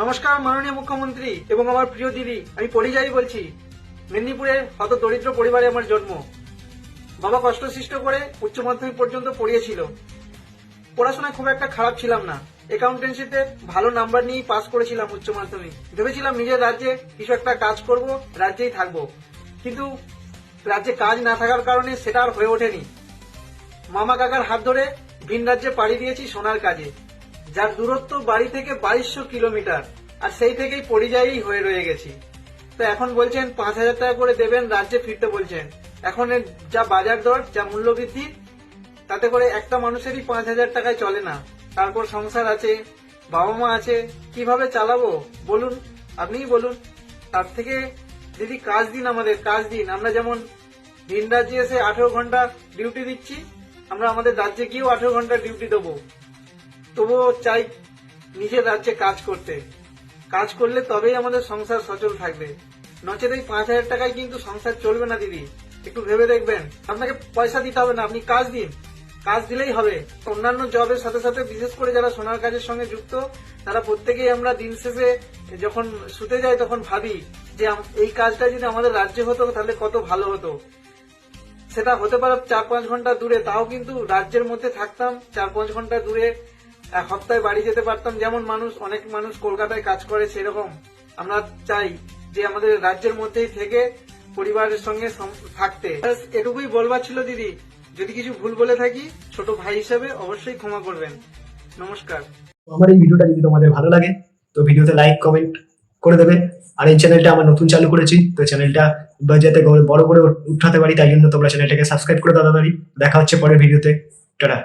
নমস্কার, মাননীয় মুখ্যমন্ত্রী এবং আমার প্রিয় দিদি, আমি পরিযায়ী বলছি মেদিনীপুরের হত দরিদ্র পরিবারে আমার জন্ম। বাবা কষ্টসৃষ্ট করে উচ্চ মাধ্যমিক পর্যন্ত পড়িয়েছিল। পড়াশোনায় খুব একটা খারাপ ছিলাম না। অ্যাকাউন্টেন্সিতে ভালো নাম্বার নিয়েই পাস করেছিলাম উচ্চ মাধ্যমিক। ভেবেছিলাম নিজের রাজ্যে কিছু একটা কাজ করব, রাজ্যেই থাকব। কিন্তু রাজ্যে কাজ না থাকার কারণে সেটা আর হয়ে ওঠেনি। মামা কাকার হাত ধরে ভিন রাজ্যে পাড়ি দিয়েছি সোনার কাজে। যার দূরত্ব বাড়ি থেকে বাইশশো কিলোমিটার, আর সেই থেকেই পরিযায়ী হয়ে রয়ে গেছি। তো এখন বলছেন, পাঁচ হাজার টাকা করে দেবেন, রাজ্যে ফিরতে বলছেন। এখন যা বাজার দর, যা মূল্য বৃদ্ধি তাতে করে একটা মানুষেরই পাঁচ হাজার টাকায় চলে না। তারপর সংসার আছে, বাবা মা আছে, কীভাবে চালাবো? বলুন, আপনিই বলুন। তার থেকে দিদি, কাজ দিন আমাদের, কাজ দিন। আমরা যেমন ভিন রাজ্যে এসে আঠেরো ঘণ্টা ডিউটি দিচ্ছি, আমরা আমাদের রাজ্যে গিয়েও আঠেরো ঘণ্টা ডিউটি দেবো। তবুও চাই নিজের রাজ্যে কাজ করতে। কাজ করলে তবেই আমাদের সংসার সচল থাকবে। নচেত এই পাঁচ হাজার টাকায় কিন্তু সংসার চলবে না, দিদি। একটু ভেবে দেখবেন। আপনাকে পয়সা দিতে হবে না, আপনি কাজ দিন। কাজ দিলেই হবে। অন্যান্য জবের সাথে সাথে, বিশেষ করে যারা সোনার কাজের সঙ্গে যুক্ত, তারা প্রত্যেকেই আমরা দিন শেষে যখন শুতে যাই, তখন ভাবি যে এই কাজটা যদি আমাদের রাজ্যে হতো, তাহলে কত ভালো হতো। সেটা হতে পারে চার পাঁচ ঘণ্টা দূরে, তাও কিন্তু রাজ্যের মধ্যে থাকতাম চার পাঁচ ঘণ্টা দূরে। এক সপ্তাহে বাড়ি যেতে পারতাম, যেমন মানুষ, অনেক মানুষ কলকাতায় কাজ করে সেরকম। আমরা চাই যে আমাদের রাজ্যের মধ্যেই থেকে পরিবারের সঙ্গে থাকতে। এটুকুই বলবার ছিল দিদি। যদি কিছু ভুল বলে থাকি, ছোট ভাই হিসেবে অবশ্যই ক্ষমা করবেন। নমস্কার। আমার এই ভিডিওটা যদি তোমাদের ভালো লাগে, তো ভিডিওতে লাইক কমেন্ট করে দেবে। আর এই চ্যানেলটা আমার নতুন চালু করেছি, তো চ্যানেলটা যাতে বড় করে উঠাতে পারি, তাই জন্য তোমরা চ্যানেলটাকে সাবস্ক্রাইব করে তাড়াতাড়ি দেখা হচ্ছে পরের ভিডিওতে। টাটা।